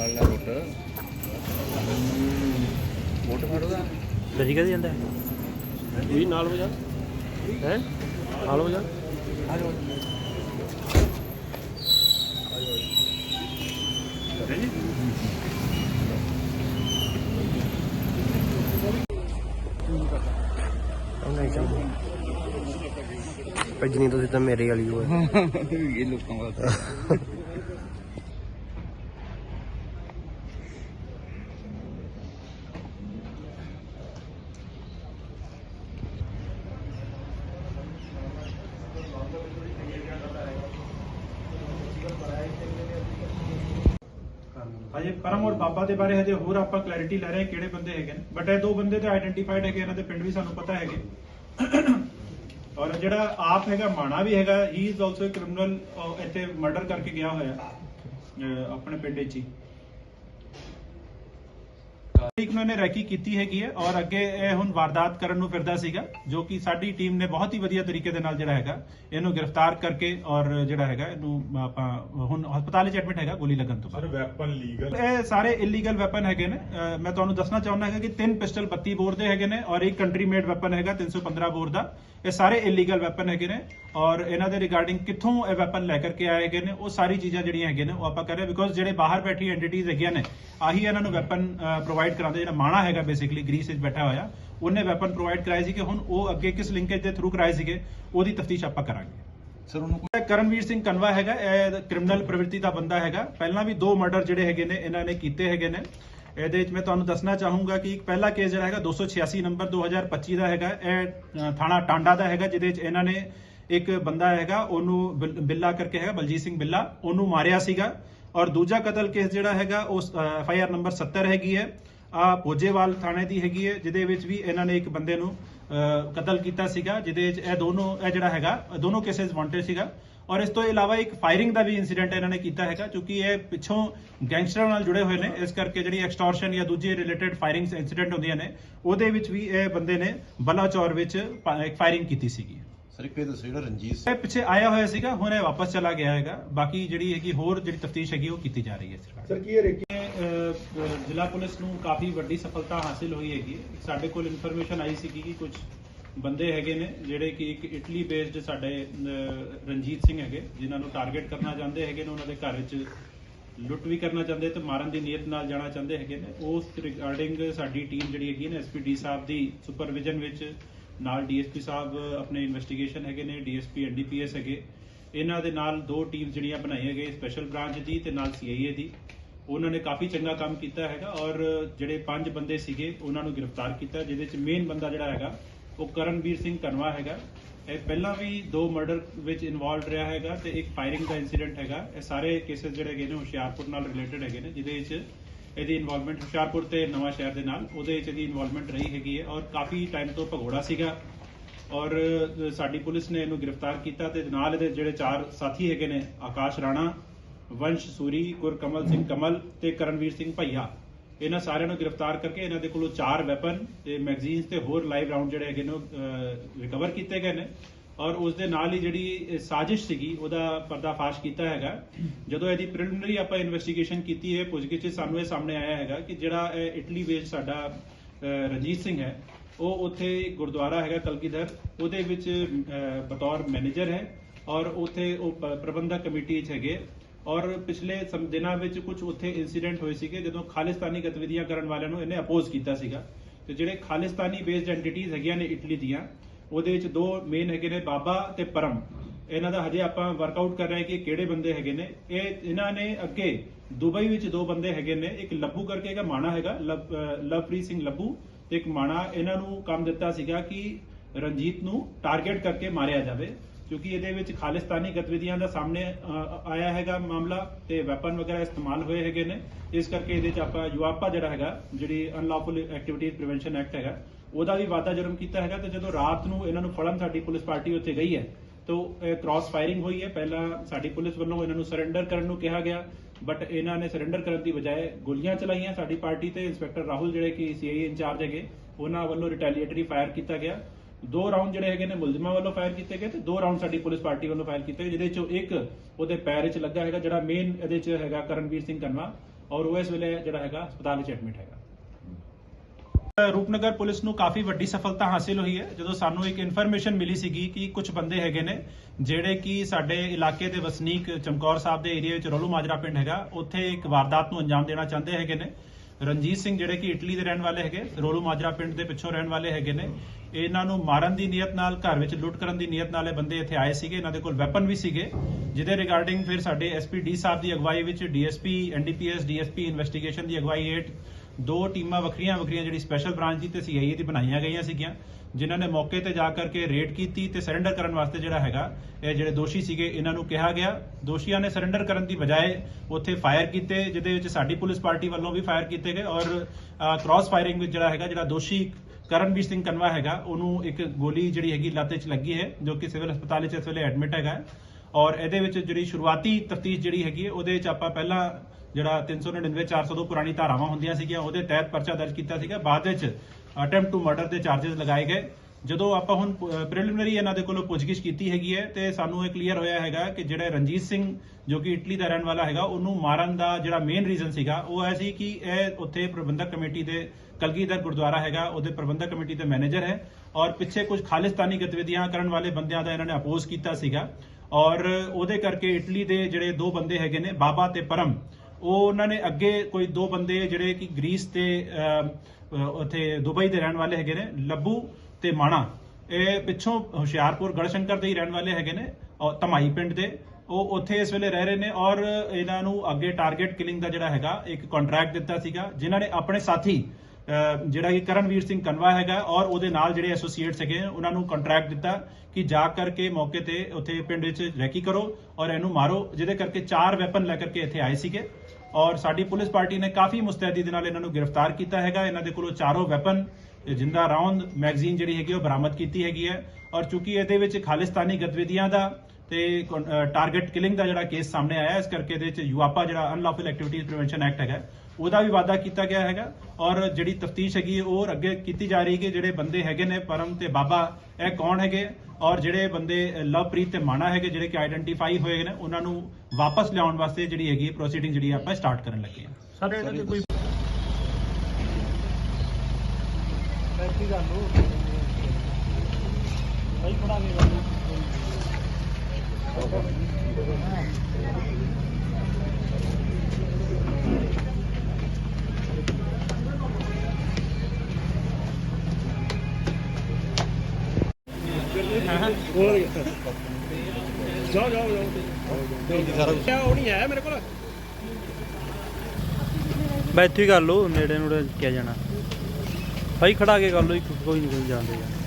ਫੜ ਲੈ ਰੋਟ ਮੋਟ ਫੜਦਾ ਦਜੀ ਕਦੇ ਜਾਂਦਾ ਵੀ ਨਾਲ ਵਜਾ। ਹੈ? ਨਾਲ ਵਜਾ। ਨਹੀਂ ਚੱਲਦਾ ਭੱਜਣੀ ਤਾਂ ਸਿੱਧਾ ਮੇਰੇ ਵਾਲੀ ਹੋਏ ਇਹ ਲੋਕਾਂ ਵਾਸਤੇ। ਹਜੇ ਪਰਮ ਔਰ ਬਾਬਾ ਦੇ ਬਾਰੇ ਹਜੇ ਹੋਰ ਆਪਾਂ ਕਲੈਰਿਟੀ ਲੈ ਰਹੇ ਕਿਹੜੇ ਬੰਦੇ ਹੈਗੇ ਨੇ। ਬਟ ਇਹ ਦੋ ਬੰਦੇ ਤੇ ਆਇਡੈਂਟੀਫਾਈਡ ਹੈਗੇ, ਇਹਨਾਂ ਦੇ ਪਿੰਡ ਵੀ ਸਾਨੂੰ ਪਤਾ ਹੈਗੇ। ਔਰ ਜਿਹੜਾ ਆਪ ਹੈਗਾ, ਮਾਣਾ ਵੀ ਹੈਗਾ ਹੀ ਇਜ਼ ਆਲਸੋ ਅ ਕ੍ਰਿਮੀਨਲ ਇੱਥੇ ਮਰਡਰ ਕਰਕੇ ਗਿਆ ਹੋਇਆ ਆਪਣੇ ਪਿੰਡ ਵਿੱਚ ਹੀ। ਇੱਕ ਨੂੰ ਰੈਕੀ ਕੀਤੀ ਹੈਗੀ ਹੈ ਔਰ ਅੱਗੇ ਇਹ ਹੁਣ ਵਾਰਦਾਤ ਕਰਨ ਨੂੰ ਫਿਰਦਾ ਸੀਗਾ ਜੋ ਕਿ ਸਾਡੀ ਟੀਮ ਨੇ ਬਹੁਤ ਹੀ ਵਧੀਆ ਤਰੀਕੇ ਦੇ ਨਾਲ ਜਿਹੜਾ ਹੈਗਾ ਇਹਨੂੰ ਗ੍ਰਿਫਤਾਰ ਕਰਕੇ ਔਰ ਜਿਹੜਾ ਹੈਗਾ ਇਹਨੂੰ ਆਪਾਂ ਹੁਣ ਹਸਪਤਾਲ ਵਿੱਚ ਐਡਮਿਟ ਹੈਗਾ ਗੋਲੀ ਲੱਗਣ ਤੋਂ ਬਾਅਦ। ਵੈਪਨ ਲੀਗਲ ਇਹ ਸਾਰੇ ਇਲੀਗਲ ਵੈਪਨ ਹੈਗੇ ਨੇ। ਮੈਂ ਤੁਹਾਨੂੰ ਦੱਸਣਾ ਚਾਹੁੰਦਾ ਹੈਗਾ ਕਿ ਤਿੰਨ ਪਿਸਟਲ 32 ਬੋਰ ਦੇ ਹੈਗੇ ਨੇ ਔਰ ਇੱਕ ਕੰਟਰੀ ਮੇਡ ਵੈਪਨ ਹੈਗਾ 315 ਬੋਰ ਦਾ। ਇਹ ਸਾਰੇ ਇਲੀਗਲ ਵੈਪਨ ਹੈਗੇ ਨੇ ਔਰ ਇਹਨਾਂ ਦੇ ਰਿਗਾਰਡਿੰਗ ਕਿੱਥੋਂ ਇਹ ਵੈਪਨ ਲੈ ਕਰਕੇ ਆਏ ਹੈਗੇ ਨੇ ਉਹ ਸਾਰੀ ਚੀਜ਼ਾਂ ਜਿਹੜੀਆਂ ਹੈਗੀਆਂ ਨੇ ਉਹ ਆਪਾਂ ਕਰ ਰਹੇ ਬਿਕੋਜ਼ ਜਿਹੜੇ ਬਾਹਰ ਬੈਠੀ ਐਂਟੀਟੀਜ਼ ਹੈਗੀਆਂ ਨੇ ਆਹੀ ਇਹਨਾਂ ਨੂੰ ਵੈਪਨ ਪ੍ਰੋਵਾਈਡ ਕਰਾਉਂਦੇ ਜਿਹੜਾ ਮਾਣਾ ਹੈਗਾ ਬੇਸਿਕਲੀ ਗ੍ਰੀਸ ਵਿੱਚ ਬੈਠਾ ਹੋਇਆ ਉਹਨੇ ਵੈਪਨ ਪ੍ਰੋਵਾਈਡ ਕਰਾਏ ਸੀ ਕਿ ਹੁਣ ਉਹ ਅੱਗੇ ਕਿਸ ਲਿੰਕੇਜ ਦੇ ਥਰੂ ਕਰਾਏ ਸੀਗੇ ਉਹਦੀ ਤਫਤੀਸ਼ ਆਪਾਂ ਕਰਾਂਗੇ। ਸਰ ਉਹਨੂੰ ਕਰਨਵੀਰ ਸਿੰਘ ਕਨਵਾ ਹੈਗਾ ਇਹ ਕ੍ਰਿਮੀਨਲ ਪ੍ਰਵਿਰਤੀ ਦਾ ਬੰਦਾ ਹੈਗਾ ਪਹਿਲਾਂ ਵੀ ਦੋ ਮਰਡਰ ਜਿਹੜੇ ਹੈਗੇ ਨੇ ਇਹਨਾਂ ਨੇ ਕੀਤੇ ਹੈਗੇ ਨੇ। ਇਹਦੇ ਵਿੱਚ ਮੈਂ ਤੁਹਾਨੂੰ ਦੱਸਣਾ ਚਾਹੂੰਗਾ ਕਿ ਇੱਕ ਪਹਿਲਾ ਕੇਸ ਜਿਹੜਾ ਹੈਗਾ 286 ਨੰਬਰ 2025 ਦਾ ਹੈਗਾ ਇਹ ਥਾਣਾ ਟਾਂਡਾ ਦਾ ਹੈਗਾ ਜਿਹਦੇ ਵਿੱਚ ਇਹਨਾਂ ਨੇ ਇੱਕ ਬੰਦਾ ਹੈਗਾ, ਉਹਨੂੰ ਬਿਲ- ਬਿੱਲਾ ਕਰਕੇ ਹੈਗਾ, ਬਲਜੀਤ ਸਿੰਘ ਬਿੱਲਾ, ਉਹਨੂੰ ਮਾਰਿਆ ਸੀਗਾ। ਔਰ ਦੂਜਾ ਕਤਲ ਕੇਸ ਜਿਹੜਾ ਹੈਗਾ, ਉਹ ਐਫ ਆਈ ਆਰ ਨੰਬਰ 70 ਹੈਗੀ ਹੈ। ਆ ਭੋਜੇਵਾਲ ਥਾਣੇ ਦੀ ਹੈਗੀ ਹੈ, ਜਿਹਦੇ ਵਿੱਚ ਵੀ ਇਹਨਾਂ ਨੇ ਇੱਕ ਬੰਦੇ ਨੂੰ ਕਤਲ ਕੀਤਾ ਸੀਗਾ, ਜਿਹਦੇ ਵਿੱਚ ਇਹ ਦੋਨੋਂ, ਇਹ ਜਿਹੜਾ ਹੈਗਾ, ਦੋਨੋਂ ਕੇਸਸ ਵਾਂਟਡ ਸੀਗਾ। ਔਰ ਇਸ ਤੋਂ ਇਲਾਵਾ ਇੱਕ ਫਾਇਰਿੰਗ ਦਾ ਵੀ ਇਨਸੀਡੈਂਟ ਇਹਨਾਂ ਨੇ ਕੀਤਾ ਹੈਗਾ, ਕਿਉਂਕਿ ਇਹ ਪਿੱਛੋਂ ਗੈਂਗਸਟਰਾਂ ਨਾਲ ਜੁੜੇ ਹੋਏ ਨੇ। ਇਸ ਕਰਕੇ ਜਿਹੜੀ ਐਕਸਟੋਰਸ਼ਨ ਜਾਂ ਦੂਜੇ ਰਿਲੇਟਡ ਫਾਇਰਿੰਗਸ ਇਨਸੀਡੈਂਟ ਹੁੰਦੀਆਂ ਨੇ, ਉਹਦੇ ਵਿੱਚ ਵੀ ਇਹ ਬੰਦੇ ਨੇ ਬਲਾਚੌਰ ਵਿੱਚ ਇੱਕ ਫਾਇਰਿੰਗ ਕੀਤੀ ਸੀਗੀ। ਇਹ ਦੱਸੋ ਜਿਹੜਾ ਰਣਜੀਤ ਸਿੰਘ। ਇਹ ਪਿੱਛੇ ਆਇਆ ਹੋਇਆ ਸੀਗਾ ਹੁਣ ਇਹ ਵਾਪਸ ਚਲਾ ਗਿਆ ਹੈਗਾ। ਬਾਕੀ ਜਿਹੜੀ ਹੈਗੀ ਹੋਰ ਜਿਹੜੀ ਤਫਤੀਸ਼ ਹੈਗੀ ਉਹ ਕੀਤੀ ਜਾ ਰਹੀ ਹੈ ਸਰਕਾਰ। ਸਰ ਕੀ ਇਹ ਰੇਕੀ ਜ਼ਿਲ੍ਹਾ ਪੁਲਿਸ ਨੂੰ ਕਾਫੀ ਵੱਡੀ ਸਫਲਤਾ ਹਾਸਿਲ ਹੋਈ ਹੈਗੀ। ਸਾਡੇ ਕੋਲ ਇਨਫੋਰਮੇਸ਼ਨ ਆਈ ਸੀ ਕਿ ਕੁਝ ਬੰਦੇ ਹੈਗੇ ਨੇ ਜਿਹੜੇ ਕਿ ਇੱਕ ਇਟਲੀ ਬੇਸਡ ਸਾਡੇ ਰਣਜੀਤ ਸਿੰਘ ਹੈਗੇ ਜਿਨ੍ਹਾਂ ਨੂੰ ਟਾਰਗੇਟ ਕਰਨਾ ਚਾਹੁੰਦੇ ਹੈਗੇ ਨੇ ਉਹਨਾਂ ਦੇ ਘਰ ਵਿੱਚ ਲੁੱਟ ਵੀ ਕਰਨਾ ਚਾਹੁੰਦੇ ਤੇ ਮਾਰਨ ਦੀ ਨੀਅਤ ਨਾਲ ਜਾਣਾ ਚਾਹੁੰਦੇ ਹੈਗੇ ਨੇ। ਉਸ ਰਿਗਾਰਡਿੰਗ ਸਾਡੀ ਟੀਮ ਜਿਹੜੀ ਹੈਗੀ ਨੇ ਐਸਪੀਡੀ ਸਾਹਿਬ ਦੀ ਸੁਪਰਵਿਜ਼ਨ ਵਿੱਚ ਨਾਲ ਡੀਐਸਪੀ ਸਾਹਿਬ ਆਪਣੇ ਇਨਵੈਸਟੀਗੇਸ਼ਨ ਹੈਗੇ ਨੇ, ਡੀਐਸਪੀ, ਐਨਡੀਪੀਐਸ ਹੈਗੇ। ਇਹਨਾਂ ਦੇ ਨਾਲ ਦੋ ਟੀਮ ਜਿਹੜੀਆਂ ਬਣਾਈਆਂ ਗਈਆਂ ਸਪੈਸ਼ਲ ਬ੍ਰਾਂਚ ਦੀ ਤੇ ਨਾਲ ਸੀਆਈਏ ਦੀ। ਉਹਨਾਂ ਨੇ ਕਾਫੀ ਚੰਗਾ ਕੰਮ ਕੀਤਾ ਹੈਗਾ ਔਰ ਜਿਹੜੇ ਪੰਜ ਬੰਦੇ ਸੀਗੇ, ਉਹਨਾਂ ਨੂੰ ਗ੍ਰਿਫਤਾਰ ਕੀਤਾ, ਜਿਹਦੇ ਵਿੱਚ ਮੇਨ ਬੰਦਾ ਜਿਹੜਾ ਹੈਗਾ, ਉਹ ਕਰਨਵੀਰ ਸਿੰਘ ਕਨਵਾ ਹੈਗਾ। ਇਹ ਪਹਿਲਾਂ ਵੀ ਦੋ ਮਰਡਰ ਵਿੱਚ ਇਨਵੋਲਡ ਰਿਹਾ ਹੈਗਾ ਤੇ ਇੱਕ ਫਾਇਰਿੰਗ ਦਾ ਇਨਸੀਡੈਂਟ ਹੈਗਾ। ਇਹ ਸਾਰੇ ਕੇਸਸ ਜਿਹੜੇ ਹੈਗੇ ਨੇ ਹੁਸ਼ਿਆਰਪੁਰ ਨਾਲ ਰਿਲੇਟਡ ਹੈਗੇ ਨੇ, ਜਿਹਦੇ ਵਿੱਚ ਇਹਦੀ ਇਨਵੋਲਵਮੈਂਟ ਹੁਸ਼ਿਆਰਪੁਰ ਤੇ ਨਵਾਂ ਸ਼ਹਿਰ ਦੇ ਨਾਲ, ਉਹਦੇ ਵਿੱਚ ਇਹਦੀ ਇਨਵੋਲਵਮੈਂਟ ਰਹੀ ਹੈਗੀ ਹੈ ਔਰ ਕਾਫੀ ਟਾਈਮ ਤੋਂ ਭਗੌੜਾ ਸੀਗਾ ਔਰ ਸਾਡੀ ਪੁਲਿਸ ਨੇ ਇਹਨੂੰ ਗ੍ਰਿਫਤਾਰ ਕੀਤਾ ਤੇ ਨਾਲ ਇਹਦੇ ਜਿਹੜੇ ਚਾਰ ਸਾਥੀ ਹੈਗੇ ਨੇ, ਆਕਾਸ਼ ਰਾਣਾ, ਵੰਸ਼ ਸੂਰੀ, ਗੁਰਕਮਲ ਸਿੰਘ ਕਮਲ ਤੇ ਕਰਨਵੀਰ ਸਿੰਘ ਭਈਆ, ਇਹਨਾਂ ਸਾਰਿਆਂ ਨੂੰ ਗ੍ਰਿਫਤਾਰ ਕਰਕੇ ਇਹਨਾਂ ਦੇ ਕੋਲੋਂ ਚਾਰ ਵੈਪਨ ਤੇ ਮੈਗਜ਼ੀਨਸ ਤੇ ਹੋਰ ਲਾਈਵ ਰਾਉਂਡ ਜਿਹੜੇ ਹੈਗੇ ਨੇ ਰਿਕਵਰ ਕੀਤੇ ਗਏ ਨੇ। ਔਰ ਉਸ ਦੇ ਨਾਲ ਹੀ ਜਿਹੜੀ ਸਾਜ਼ਿਸ਼ ਸੀਗੀ, ਉਹਦਾ ਪਰਦਾਫਾਸ਼ ਕੀਤਾ ਹੈਗਾ। ਜਦੋਂ ਇਹਦੀ ਪ੍ਰੀਲਿਮਿਨਰੀ ਆਪਾਂ ਇਨਵੈਸਟੀਗੇਸ਼ਨ ਕੀਤੀ ਹੈ ਪੁੱਛਗਿੱਛ 'ਚ ਸਾਨੂੰ ਇਹ ਸਾਹਮਣੇ ਆਇਆ ਹੈਗਾ ਕਿ ਜਿਹੜਾ ਇਹ ਇਟਲੀ ਬੇਸਡ ਸਾਡਾ ਰਣਜੀਤ ਸਿੰਘ ਹੈ, ਉਹ ਉੱਥੇ ਗੁਰਦੁਆਰਾ ਹੈਗਾ ਕਲਗੀਧਰ, ਉਹਦੇ ਵਿੱਚ ਬਤੌਰ ਮੈਨੇਜਰ ਹੈ ਔਰ ਉੱਥੇ ਉਹ ਪ੍ਰਬੰਧਕ ਕਮੇਟੀ ਵਿੱਚ ਹੈਗੇ। ਔਰ ਪਿਛਲੇ ਸਮ, ਦਿਨਾਂ ਵਿੱਚ ਕੁਝ ਉੱਥੇ ਇਨਸੀਡੈਂਟ ਹੋਏ ਸੀਗੇ, ਜਦੋਂ ਖਾਲਿਸਤਾਨੀ ਗਤੀਵਿਧੀਆਂ ਕਰਨ ਵਾਲਿਆਂ ਨੂੰ ਇਹਨੇ ਅਪੋਜ਼ ਕੀਤਾ ਸੀਗਾ। ਤੇ ਜਿਹੜੇ ਖਾਲਿਸਤਾਨੀ ਬੇਸਡ ਐਂਟੀਟੀਜ਼ ਹੈਗੀਆਂ ਨੇ ਇਟਲੀ ਦੀਆਂ ਉਹਦੇ ਵਿੱਚ ਦੋ ਮੇਨ ਹੈਗੇ ਨੇ ਬਾਬਾ ਤੇ ਪਰਮ। ਇਹਨਾਂ ਦਾ ਹਜੇ ਆਪਾਂ ਵਰਕਆਊਟ ਕਰ ਰਹੇ ਹਾਂ ਕਿ ਕਿਹੜੇ ਬੰਦੇ ਹੈਗੇ ਨੇ। ਇਹ ਇਹਨਾਂ ਨੇ ਅੱਗੇ ਦੁਬਈ ਵਿੱਚ ਦੋ ਬੰਦੇ ਹੈਗੇ ਨੇ। ਇੱਕ ਲੱਭੂ ਕਰਕੇ ਹੈਗਾ, ਮਾਣਾ ਹੈਗਾ, ਲਵ- ਲਵਪ੍ਰੀਤ ਸਿੰਘ ਲੱਭੂ ਤੇ ਇੱਕ ਮਾਣਾ ਇਹਨਾਂ ਨੂੰ ਕੰਮ ਦਿੱਤਾ ਸੀਗਾ ਕਿ ਰਣਜੀਤ ਨੂੰ ਟਾਰਗੇਟ ਕਰਕੇ ਮਾਰਿਆ ਜਾਵੇ। ਕਿਉਂਕਿ ਇਹਦੇ ਵਿੱਚ ਖਾਲਿਸਤਾਨੀ ਗਤੀਵਿਧੀਆਂ ਦਾ ਸਾਹਮਣੇ ਆਇਆ ਹੈਗਾ ਮਾਮਲਾ ਤੇ ਵੈਪਨ ਵਗੈਰਾ ਇਸਤੇਮਾਲ ਹੋਏ ਹੈਗੇ ਨੇ। ਇਸ ਕਰਕੇ ਇਹਦੇ 'ਚ ਆਪਾਂ ਯੂਆਪਾ ਜਿਹੜਾ ਹੈਗਾ, ਜਿਹੜੀ ਅਨਲੌਫੁਲ ਐਕਟੀਵਿਟੀਜ਼ ਪ੍ਰੀਵੈਂਸ਼ਨ ਐਕਟ ਹੈਗਾ ਉਹਦਾ ਵੀ ਵਾਧਾ ਜੁਰਮ ਕੀਤਾ ਹੈਗਾ ਤੇ ਜਦੋਂ ਰਾਤ ਨੂੰ ਇਹਨਾਂ ਨੂੰ ਫੜਨ ਸਾਡੀ ਪੁਲਿਸ ਪਾਰਟੀ ਉੱਥੇ ਗਈ ਹੈ, ਤੋ ਕ੍ਰਾਸ ਫਾਇਰਿੰਗ ਹੋਈ ਹੈ। ਪਹਿਲਾਂ ਸਾਡੀ ਪੁਲਿਸ ਵੱਲੋਂ ਇਹਨਾਂ ਨੂੰ ਸਰੈਂਡਰ ਕਰਨ ਨੂੰ ਕਿਹਾ ਗਿਆ ਬਟ ਇਹਨਾਂ ਨੇ ਸਰੈਂਡਰ ਕਰਨ ਦੀ ਬਜਾਏ ਗੋਲੀਆਂ ਚਲਾਈਆਂ ਸਾਡੀ ਪਾਰਟੀ ਤੇ। ਇੰਸਪੈਕਟਰ ਰਾਹੁਲ ਜਿਹੜੇ ਕਿ ਸੀਆਈਏ ਇੰਚਾਰਜ ਹੈਗੇ, ਉਹਨਾਂ ਵੱਲੋਂ ਰਿਟੈਲੀਏਟਰੀ ਫਾਇਰ ਕੀਤਾ ਗਿਆ। ਦੋ ਰਾਉਂਡ ਜਿਹੜੇ ਹੈਗੇ ਨੇ, ਮੁਲਜ਼ਮਾਂ ਵੱਲੋਂ ਫਾਇਰ ਕੀਤੇ ਗਏ ਤੇ ਦੋ ਰਾਉਂਡ ਸਾਡੀ ਪੁਲਿਸ ਪਾਰਟੀ ਵੱਲੋਂ ਫਾਇਰ ਕੀਤੇ ਗਏ, ਜਿਹਦੇ ਚੋਂ ਇੱਕ ਉਹਦੇ ਪੈਰ 'ਚ ਲੱਗਾ ਹੈਗਾ, ਜਿਹੜਾ ਮੇਨ ਇਹਦੇ 'ਚ ਹੈਗਾ ਕਰਨਵੀਰ ਸਿੰਘ ਕਨਵਾ ਔਰ ਉਹ ਇਸ ਵੇਲੇ ਜਿਹੜਾ ਹੈਗਾ ਹਸਪਤਾਲ ਵਿੱਚ ਐਡਮਿਟ ਹੈਗਾ। ਰੂਪਨਗਰ ਪੁਲਿਸ ਨੂੰ ਕਾਫੀ ਵੱਡੀ ਸਫਲਤਾ ਹਾਸਿਲ ਹੋਈ ਹੈ। ਜਦੋਂ ਸਾਨੂੰ ਇੱਕ ਇਨਫੋਰਮੇਸ਼ਨ ਮਿਲੀ ਸੀਗੀ ਕਿ ਕੁਝ ਬੰਦੇ ਹੈਗੇ ਨੇ, ਜਿਹੜੇ ਕਿ ਸਾਡੇ ਇਲਾਕੇ ਦੇ ਵਸਨੀਕ ਚਮਕੌਰ ਸਾਹਿਬ ਦੇ ਏਰੀਆ ਵਿੱਚ ਰੋਲੂ ਮਾਜਰਾ ਪਿੰਡ ਹੈਗਾ, ਉੱਥੇ ਇੱਕ ਵਾਰਦਾਤ ਨੂੰ ਅੰਜਾਮ ਦੇਣਾ ਚਾਹੁੰਦੇ ਹੈਗੇ ਨੇ। ਰਣਜੀਤ ਸਿੰਘ ਜਿਹੜੇ ਕਿ ਇਟਲੀ ਦੇ ਰਹਿਣ ਵਾਲੇ ਹੈਗੇ, ਰੋਲੂ ਮਾਜਰਾ ਪਿੰਡ ਦੇ ਪਿੱਛੋਂ ਰਹਿਣ ਵਾਲੇ ਹੈਗੇ ਨੇ। ਇਹਨਾਂ ਨੂੰ ਮਾਰਨ ਦੀ ਨੀਅਤ ਨਾਲ, ਘਰ ਵਿੱਚ ਲੁੱਟ ਕਰਨ ਦੀ ਨੀਅਤ ਨਾਲ ਇਹ ਬੰਦੇ ਇੱਥੇ ਆਏ ਸੀਗੇ। ਇਹਨਾਂ ਦੇ ਕੋਲ ਵੈਪਨ ਵੀ ਸੀਗੇ, ਜਿਹਦੇ ਰਿਗਾਰਡਿੰਗ ਫਿਰ ਸਾਡੇ ਐਸਪੀ ਡੀ ਸਾਹਿਬ ਦੀ ਅਗਵਾਈ ਵਿੱਚ ਡੀਐਸਪੀ ਐਨਡੀਪੀਐਸ ਡੀਐਸਪੀ ਇਨਵੈਸਟੀਗੇਸ਼ਨ ਦੀ ਅਗਵਾਈ ਹੇਠ ਦੋ ਟੀਮਾਂ ਵੱਖਰੀਆਂ ਵੱਖਰੀਆਂ ਜਿਹੜੀ ਸਪੈਸ਼ਲ ਬ੍ਰਾਂਚ ਦੀ ਤੇ ਸੀਆਈਏ ਦੀ ਬਣਾਈਆਂ ਗਈਆਂ ਸੀਗੀਆਂ, ਜਿਨ੍ਹਾਂ ਨੇ ਮੌਕੇ ਤੇ ਜਾ ਕਰਕੇ ਰੇਡ ਕੀਤੀ ਤੇ ਸਰੈਂਡਰ ਕਰਨ ਵਾਸਤੇ ਜਿਹੜਾ ਹੈਗਾ, ਇਹ ਜਿਹੜੇ ਦੋਸ਼ੀ ਸੀਗੇ, ਇਹਨਾਂ ਨੂੰ ਕਿਹਾ ਗਿਆ। ਦੋਸ਼ੀਆਂ ਨੇ ਸਰੈਂਡਰ ਕਰਨ ਦੀ ਬਜਾਏ ਉੱਥੇ ਫਾਇਰ ਕੀਤੇ, ਜਿਹਦੇ ਵਿੱਚ ਸਾਡੀ ਪੁਲਿਸ ਪਾਰਟੀ ਵੱਲੋਂ ਵੀ ਫਾਇਰ ਕੀਤੇ ਗਏ ਔਰ ਕ੍ਰਾਸ ਫਾਇਰਿੰਗ ਵਿੱਚ ਜਿਹੜਾ ਹੈਗਾ, ਜਿਹੜਾ ਦੋਸ਼ੀ ਕਰਨਵੀਰ ਸਿੰਘ ਕਨਵਾ ਹੈਗਾ, ਉਹਨੂੰ ਇੱਕ ਗੋਲੀ ਜਿਹੜੀ ਹੈਗੀ ਲੱਤ 'ਚ ਲੱਗੀ ਹੈ, ਜੋ ਕਿ ਸਿਵਲ ਹਸਪਤਾਲ 'ਚ ਇਸ ਵੇਲੇ ਐਡਮਿਟ ਹੈਗਾ ਔਰ ਇਹਦੇ ਵਿੱਚ ਜਿਹੜੀ ਸ਼ੁਰੂਆਤੀ ਤਫਤੀਸ਼ ਜਿਹੜੀ ਹੈਗੀ ਹੈ, ਉਹਦੇ ਵਿੱਚ ਆਪਾਂ ਪਹਿਲਾਂ ਜਿਹੜਾ 399 402 ਪੁਰਾਣੀ ਧਾਰਾਵਾਂ ਹੁੰਦੀਆਂ ਸੀਗੀਆਂ, ਉਹਦੇ ਤਹਿਤ ਪਰਚਾ ਦਰਜ ਕੀਤਾ ਸੀਗਾ। ਬਾਅਦ ਵਿੱਚ ਅਟੈਂਪਟ ਟੂ ਮਰਡਰ ਦੇ ਚਾਰजेस ਲਗਾਏ ਗਏ। ਜਦੋਂ ਆਪਾਂ ਹੁਣ ਪ੍ਰੀਲਿਮਿਨਰੀ ਇਹਨਾਂ ਦੇ ਕੋਲੋਂ ਪੁੱਛਗਿੱਛ ਕੀਤੀ ਹੈਗੀ ਹੈ, ਤੇ ਸਾਨੂੰ ਇਹ ਕਲੀਅਰ ਹੋਇਆ ਹੈਗਾ ਕਿ ਜਿਹੜਾ ਰਣਜੀਤ ਸਿੰਘ ਜੋ ਕਿ ਇਟਲੀ ਦਾ ਰਹਿਣ ਵਾਲਾ ਹੈਗਾ, ਉਹਨੂੰ ਮਾਰਨ ਦਾ ਜਿਹੜਾ ਮੇਨ ਰੀਜ਼ਨ ਸੀਗਾ, ਉਹ ਹੈ ਸੀ ਕਿ ਇਹ ਉੱਥੇ ਪ੍ਰਬੰਧਕ ਕਮੇਟੀ ਦੇ, ਕਲਗੀਧਰ ਗੁਰਦੁਆਰਾ ਹੈਗਾ, ਉਹਦੇ ਪ੍ਰਬੰਧਕ ਕਮੇਟੀ ਦੇ ਮੈਨੇਜਰ ਹੈ। ਔਰ ਪਿੱਛੇ ਕੁਝ ਖਾਲਿਸਤਾਨੀ ਗਤੀਵਿਧੀਆਂ ਕਰਨ ਵਾਲੇ ਬੰਦਿਆਂ ਦਾ ਇਹਨਾਂ ਨੇ ਅਪੋਜ਼ ਕੀਤਾ ਸੀਗਾ। ਔਰ ਉਹਦੇ ਕਰਕੇ ਇਟਲੀ ਦੇ ਜਿਹੜੇ ਦੋ ਬੰਦੇ ਹੈਗੇ ਨੇ, ਬਾਬਾ ਤੇ ਪਰਮ ਉਹ ਉਹਨਾਂ ਨੇ ਅੱਗੇ ਕੋਈ ਦੋ ਬੰਦੇ ਜਿਹੜੇ ਕਿ ਗ੍ਰੀਸ ਤੇ ਅਮ, ਉੱਥੇ ਦੁਬਈ ਦੇ ਰਹਿਣ ਵਾਲੇ ਹੈਗੇ ਨੇ ਲੱਭੂ ਤੇ ਮਾਣਾ। ਇਹ ਪਿੱਛੋਂ ਹੁਸ਼ਿਆਰਪੁਰ ਗੜਸ਼ੰਕਰ ਦੇ ਹੀ ਰਹਿਣ ਵਾਲੇ ਹੈਗੇ ਨੇ ਔਰ ਧਮਾਈ ਪਿੰਡ ਦੇ। ਉਹ ਉੱਥੇ ਇਸ ਵੇਲੇ ਰਹਿ ਰਹੇ ਨੇ ਔਰ ਇਹਨਾਂ ਨੂੰ ਅੱਗੇ ਟਾਰਗੇਟ ਕਿਲਿੰਗ ਦਾ ਜਿਹੜਾ ਹੈਗਾ ਇੱਕ ਕੰਟਰੈਕਟ ਦਿੱਤਾ ਸੀਗਾ ਜਿਨ੍ਹਾਂ ਨੇ ਆਪਣੇ ਸਾਥੀ ਜਿਹੜਾ ਕਿ ਕਰਨਵੀਰ ਸਿੰਘ ਕਨਵਾ ਹੈਗਾ ਔਰ ਉਹਦੇ ਨਾਲ ਜਿਹੜੇ ਐਸੋਸੀਏਟਸ ਹੈਗੇ ਨੇ, ਉਹਨਾਂ ਨੂੰ ਕੰਟਰੈਕਟ ਦਿੱਤਾ ਕਿ ਜਾ ਕਰਕੇ ਮੌਕੇ ਤੇ ਉੱਥੇ ਪਿੰਡ ਵਿੱਚ ਰੈਕੀ ਕਰੋ ਔਰ ਇਹਨੂੰ ਮਾਰੋ ਜਿਹਦੇ ਕਰਕੇ ਚਾਰ ਵੈਪਨ ਲੈ ਕਰਕੇ ਇੱਥੇ ਆਏ ਸੀਗੇ। ਔਰ ਸਾਡੀ ਪੁਲਿਸ ਪਾਰਟੀ ਨੇ ਕਾਫੀ ਮੁਸਤੈਦੀ ਦੇ ਨਾਲ ਇਹਨਾਂ ਨੂੰ ਗ੍ਰਿਫਤਾਰ ਕੀਤਾ ਹੈਗਾ। ਇਹਨਾਂ ਦੇ ਕੋਲੋਂ ਚਾਰੋਂ ਵੈਪਨ ਜਿੰਦਾ ਰਾਉਂਡ ਮੈਗਜ਼ੀਨ ਜਿਹੜੀ ਹੈਗੀ ਉਹ ਬਰਾਮਦ ਕੀਤੀ ਹੈਗੀ ਹੈ। ਔਰ ਚੂੰਕਿ ਇਹਦੇ ਵਿੱਚ ਖਾਲਿਸਤਾਨੀ ਗਤੀਵਿਧੀਆਂ ਦਾ ਤੇ ਟਾਰਗੇਟ ਕਿਲਿੰਗ ਦਾ ਜਿਹੜਾ ਕੇਸ ਸਾਹਮਣੇ ਆਇਆ ਇਸ ਕਰਕੇ ਇਹਦੇ ਵਿੱਚ ਯੂਆਪਾ ਜਿਹੜਾ ਅਨਲੌਫਲ ਐਕਟੀਵਿਟੀਜ਼ ਪ੍ਰੀਵੈਂਸ਼ਨ ਐਕਟ ਹੈਗਾ ਉਹਦਾ ਵੀ ਵਾਅਦਾ ਕੀਤਾ ਗਿਆ ਹੈਗਾ ਔਰ ਜਿਹੜੀ ਤਫਤੀਸ਼ ਹੈਗੀ ਉਹ ਅੱਗੇ ਕੀਤੀ ਜਾ ਰਹੀ ਹੈ ਕਿ ਜਿਹੜੇ ਬੰਦੇ ਹੈਗੇ ਨੇ ਪਰਮ ਤੇ ਬਾਬਾ ਇਹ ਕੌਣ ਹੈਗੇ ਔਰ ਜਿਹੜੇ ਬੰਦੇ ਲਵਪ੍ਰੀਤ ਤੇ ਮਾਣਾ ਹੈਗੇ ਜਿਹੜੇ ਕਿ ਆਇਡੈਂਟੀਫਾਈ ਹੋਏ ਨੇ ਉਹਨਾਂ ਨੂੰ ਵਾਪਸ ਲਿਆਉਣ ਵਾਸਤੇ ਜਿਹੜੀ ਹੈਗੀ ਪ੍ਰੋਸੀਡਿੰਗ ਜਿਹੜੀ ਆਪਾਂ ਸਟਾਰਟ ਕਰਨ ਲੱਗੇ ਹਾਂ। ਸਰ ਇਹਨਾਂ ਦੇ ਕੋਈ ਜਾਓ ਜਾਓ ਜਾਓ ਕਿਆ ਉਹ ਨਹੀਂ ਆਇਆ ਮੇਰੇ ਕੋਲ ਬੈ ਇੱਥੇ ਹੀ ਕਰ ਲਓ, ਨੇੜੇ ਨੂੜੇ ਕਿਆ ਜਾਣਾ। ਭਾਈ ਖੜਾ ਕੇ ਕਰ ਲਓ, ਇੱਕ ਕੋਈ ਨਹੀਂ ਕੋਈ ਜਾਂਦੇ ਯਾਰ